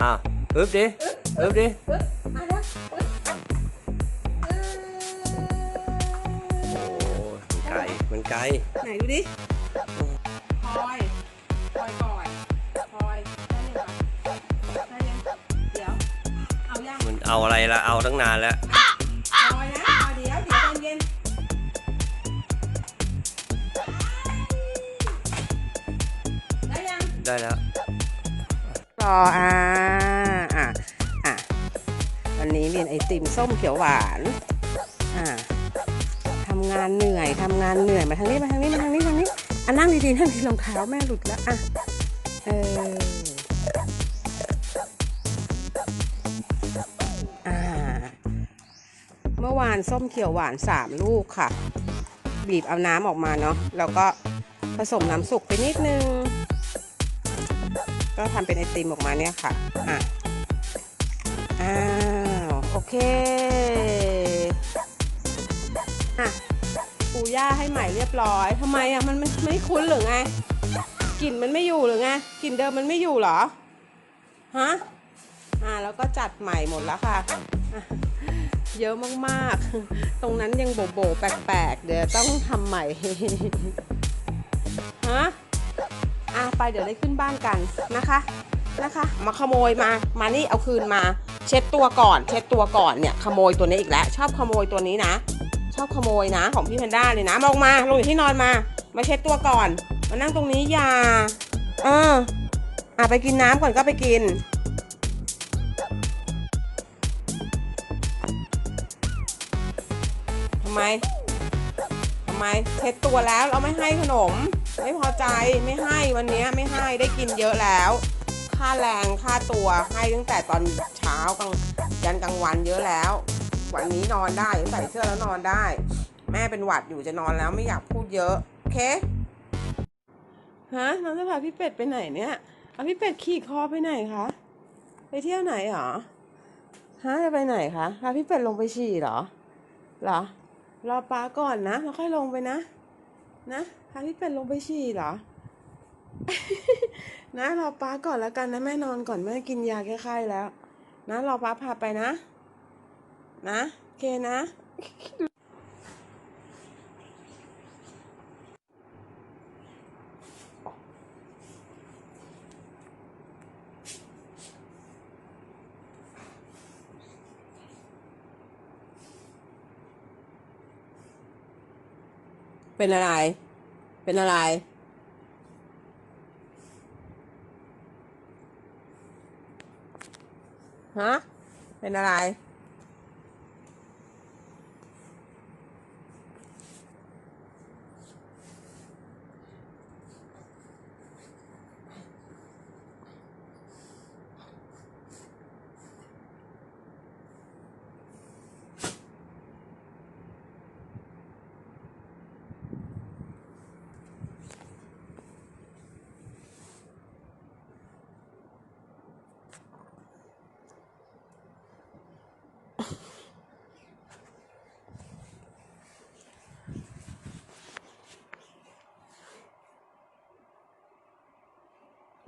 อะอึ๊บดิอึ๊บดิปึ๊บมาแล้วปึ๊บเออโอ้มันไก ตั้งนานแล้วพลอยนะพลอยเดี๋ยวเดี๋ยวเย็นๆได้ยังได้แล้วรออ่าอะอะวันนี้เรียนไอติมส้มเขียวหวานอ่าทำงานเหนื่อยทำงานเหนื่อยมาทางนี้มาทางนี้มาทางนี้ทางนี้อะนั่งดีๆนั่งดีรองเท้าแม่หลุดแล้วอะเอออ่าเมื่อวานส้มเขียวหวานสามลูกค่ะ บีบเอาน้ำออกมาเนาะแล้วก็ผสมน้ำสุกไปนิดนึง ก็ทำเป็นไอติมออกมาเนี่ยค่ะอะอ้าวโอเคอะปูย่าให้ใหม่เรียบร้อยทำไมอะมันไม่ไม่คุ้นหรือไงกลิ่นมันไม่อยู่หรือไงกลิ่นเดิมมันไม่อยู่เหรอฮะอ่าแล้วก็จัดใหม่หมดแล้วค่ะเยอะมากๆ ตรงนั้นยังโบโบแปลกๆ เดี๋ยวต้องทำใหม่ฮะ ไปเดี๋ยวได้ขึ้นบ้านกันนะคะนะคะ มาขโมยมา มานี่เอาคืนมา เช็ดตัวก่อน เช็ดตัวก่อนเนี่ยขโมยตัวนี้อีกแล้ว ชอบขโมยตัวนี้นะ ชอบขโมยนะ ของพี่แพนด้าเลยนะมาออกมาลงอยู่ที่นอนมา มาเช็ดตัวก่อน มานั่งตรงนี้อย่าเอออะไปกินน้ำก่อนก็ไปกินทำไมทำไมเช็ดตัวแล้วเราไม่ให้ขนม ไม่พอใจไม่ให้วันนี้ไม่ให้ได้กินเยอะแล้ว ค่าแรงค่าตัวให้ตั้งแต่ตอนเช้ากลางยันกลางวันเยอะแล้ว วันนี้นอนได้ใส่เสื้อแล้วนอนได้ แม่เป็นหวัดอยู่จะนอนแล้วไม่อยากพูดเยอะโอเคฮะน้องจะพาพี่เป็ดไปไหนเนี่ยเอาพี่เป็ดขี่คอไปไหนคะไปเที่ยวไหนหรอฮะจะไปไหนคะพาพี่เป็ดลงไปฉี่เหรอเหรอรอป้าก่อนนะแล้วค่อยลงไปนะ นะพาพี่เป็ดลงไปฉี่เหรอ นะรอป้าก่อนแล้วกันนะแม่นอนก่อนแม่กินยาแก้ไข้แล้ว นะรอป้าพาไปนะ นะ โอเคนะ เป็นอะไร เป็นอะไร ฮะ เป็นอะไร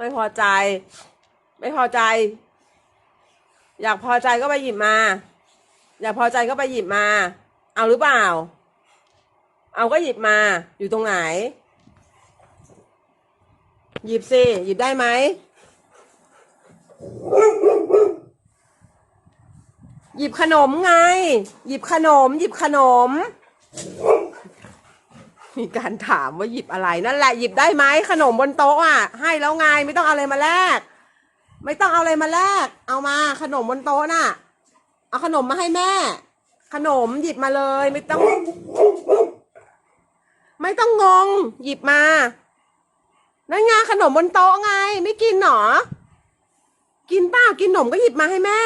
ไม่พอใจ ไม่พอใจ อยากพอใจก็ไปหยิบมา อยากพอใจก็ไปหยิบมา เอาหรือเปล่า เอาก็หยิบมาอยู่ตรงไหน หยิบสิหยิบได้ไหมหยิบขนมไง หยิบขนม หยิบขนม มีการถามว่าหยิบอะไรนั่นแหละหยิบได้ไหมขนมบนโต๊ะอะให้แล้วไงไม่ต้องเอาอะไรมาแลกไม่ต้องเอาอะไรมาแลกเอามาขนมบนโต๊ะน่ะ เอาขนมมาให้แม่ ขนมหยิบมาเลย ไม่ต้อง ไม่ต้องงง หยิบมานั่นไงขนมบนโต๊ะไง ไม่กินหรอกินเปล่ากินขนมก็หยิบมาให้แม่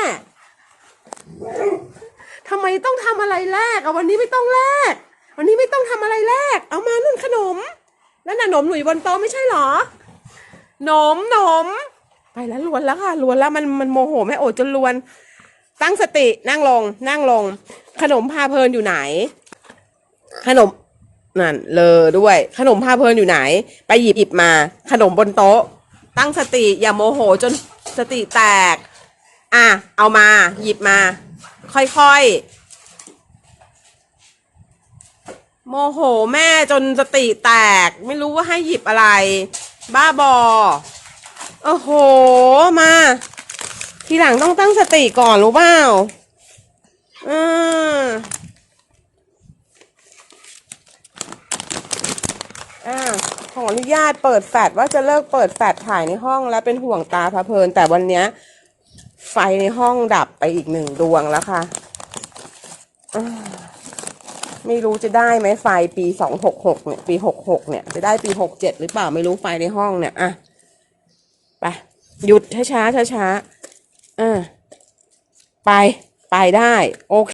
ทำไมต้องทำอะไรแลกอะวันนี้ไม่ต้องแลก วันนี้ไม่ต้องทำอะไรแลกเอามานุ่นขนมแล้วน่ะขนมหนูอยู่บนโต๊ะไม่ใช่เหรอ หนมหนม ไปแล้วลวนแล้วค่ะลวนแล้วมันมันโมโหแม่โอจนลวน ตั้งสตินั่งลง นั่งลง ขนมพาเพลินอยู่ไหน ขนมนั่นเลอด้วย ขนมพาเพลินอยู่ไหน ไปหยิบหยิบมา ขนมบนโต๊ะ ตั้งสติอย่าโมโหจนสติแตก อะเอามา หยิบมา ค่อยๆ โมโหแม่จนสติแตก ไม่รู้ว่าให้หยิบอะไร บ้าบอ โอ้โห มา ทีหลังต้องตั้งสติก่อนรู้เปล่าอืมอ่าขออนุญาตเปิดแฟลชว่าจะเลิกเปิดแฟลชถ่ายในห้องแล้วเป็นห่วงตาพะเพลิน แต่วันเนี้ยไฟในห้องดับไปอีกหนึ่งดวงแล้วค่ะ ไม่รู้จะได้ไหมไฟปีสองหกหกเนี่ย ปีหกหกเนี่ย จะได้ปีหกเจ็ดหรือเปล่าไม่รู้ไฟในห้องเนี่ย อะ ไป หยุดช้าช้าช้าช้าอ่าไป ไปได้ โอเค